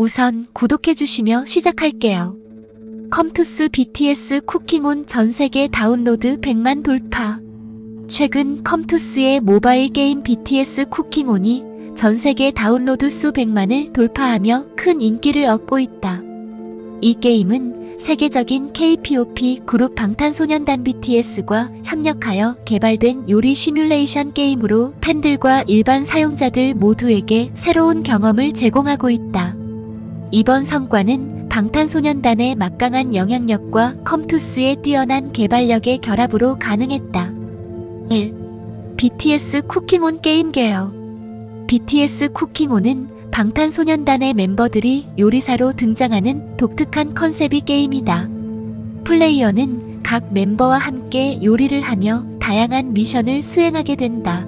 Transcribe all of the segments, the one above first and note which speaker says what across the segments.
Speaker 1: 우선 구독해주시며 시작할게요. 컴투스 BTS 쿠킹온 전 세계 다운로드 100만 돌파. 최근 컴투스의 모바일 게임 BTS 쿠킹온이 전 세계 다운로드 수 100만을 돌파하며 큰 인기를 얻고 있다. 이 게임은 세계적인 K-POP 그룹 방탄소년단 BTS과 협력하여 개발된 요리 시뮬레이션 게임으로 팬들과 일반 사용자들 모두에게 새로운 경험을 제공하고 있다. 이번 성과는 방탄소년단의 막강한 영향력과 컴투스의 뛰어난 개발력의 결합으로 가능했다. 1. BTS 쿠킹온 게임 개요. BTS 쿠킹온은 방탄소년단의 멤버들이 요리사로 등장하는 독특한 컨셉이 게임이다. 플레이어는 각 멤버와 함께 요리를 하며 다양한 미션을 수행하게 된다.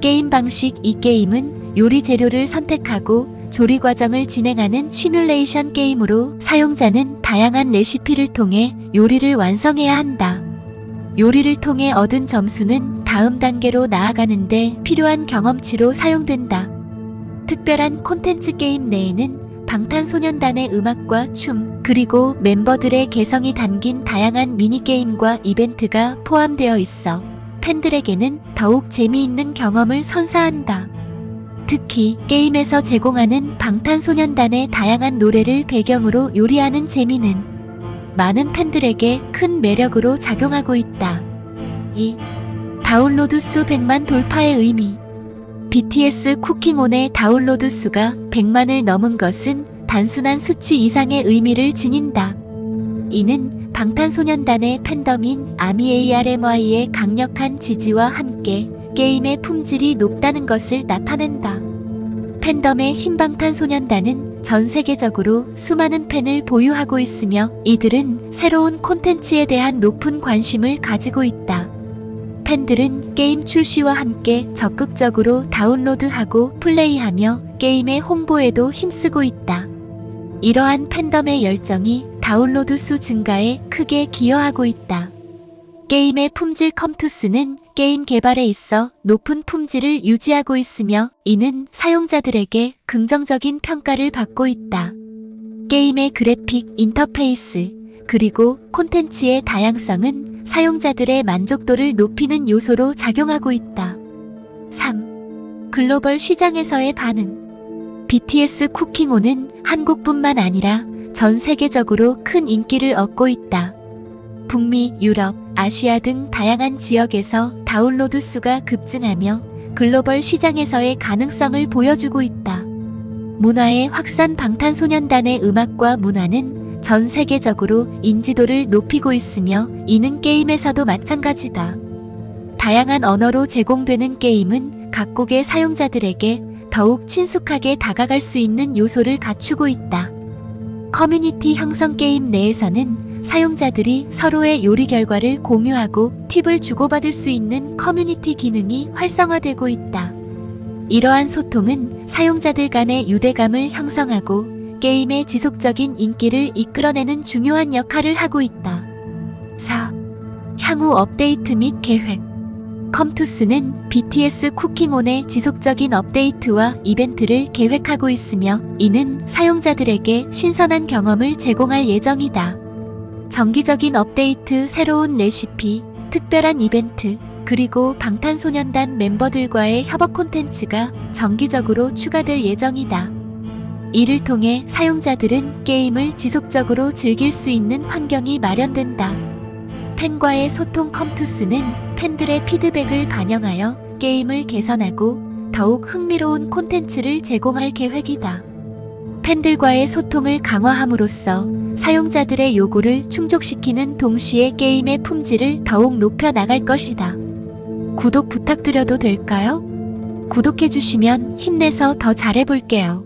Speaker 1: 게임 방식 이 게임은 요리 재료를 선택하고 조리 과정을 진행하는 시뮬레이션 게임으로 사용자는 다양한 레시피를 통해 요리를 완성해야 한다. 요리를 통해 얻은 점수는 다음 단계로 나아가는데 필요한 경험치로 사용된다. 특별한 콘텐츠 게임 내에는 방탄소년단의 음악과 춤, 그리고 멤버들의 개성이 담긴 다양한 미니게임과 이벤트가 포함되어 있어 팬들에게는 더욱 재미있는 경험을 선사한다. 특히 게임에서 제공하는 방탄소년단의 다양한 노래를 배경으로 요리하는 재미는 많은 팬들에게 큰 매력으로 작용하고 있다. 2. 다운로드 수 100만 돌파의 의미 BTS 쿠킹온의 다운로드 수가 100만을 넘은 것은 단순한 수치 이상의 의미를 지닌다. 이는 방탄소년단의 팬덤인 아미ARMY의 강력한 지지와 함께 게임의 품질이 높다는 것을 나타낸다. 팬덤의 흰방탄소년단은 전 세계적으로 수많은 팬을 보유하고 있으며 이들은 새로운 콘텐츠에 대한 높은 관심을 가지고 있다. 팬들은 게임 출시와 함께 적극적으로 다운로드하고 플레이하며 게임의 홍보에도 힘쓰고 있다. 이러한 팬덤의 열정이 다운로드 수 증가에 크게 기여하고 있다. 게임의 품질 컴투스는 게임 개발에 있어 높은 품질을 유지하고 있으며 이는 사용자들에게 긍정적인 평가를 받고 있다. 게임의 그래픽 인터페이스 그리고 콘텐츠의 다양성은 사용자들의 만족도를 높이는 요소로 작용하고 있다. 3. 글로벌 시장에서의 반응 BTS 쿠킹온은 한국뿐만 아니라 전 세계적으로 큰 인기를 얻고 있다. 북미, 유럽, 아시아 등 다양한 지역에서 다운로드 수가 급증하며 글로벌 시장에서의 가능성을 보여주고 있다. 문화의 확산 방탄소년단의 음악과 문화는 전 세계적으로 인지도를 높이고 있으며 이는 게임에서도 마찬가지다. 다양한 언어로 제공되는 게임은 각국의 사용자들에게 더욱 친숙하게 다가갈 수 있는 요소를 갖추고 있다. 커뮤니티 형성 게임 내에서는 사용자들이 서로의 요리 결과를 공유하고 팁을 주고받을 수 있는 커뮤니티 기능이 활성화되고 있다. 이러한 소통은 사용자들 간의 유대감을 형성하고 게임의 지속적인 인기를 이끌어내는 중요한 역할을 하고 있다. 4. 향후 업데이트 및 계획 컴투스는 BTS 쿠킹온의 지속적인 업데이트와 이벤트를 계획하고 있으며 이는 사용자들에게 신선한 경험을 제공할 예정이다. 정기적인 업데이트, 새로운 레시피, 특별한 이벤트, 그리고 방탄소년단 멤버들과의 협업 콘텐츠가 정기적으로 추가될 예정이다. 이를 통해 사용자들은 게임을 지속적으로 즐길 수 있는 환경이 마련된다. 팬과의 소통 컴투스는 팬들의 피드백을 반영하여 게임을 개선하고 더욱 흥미로운 콘텐츠를 제공할 계획이다. 팬들과의 소통을 강화함으로써 사용자들의 요구를 충족시키는 동시에 게임의 품질을 더욱 높여 나갈 것이다. 구독 부탁드려도 될까요? 구독해주시면 힘내서 더 잘해볼게요.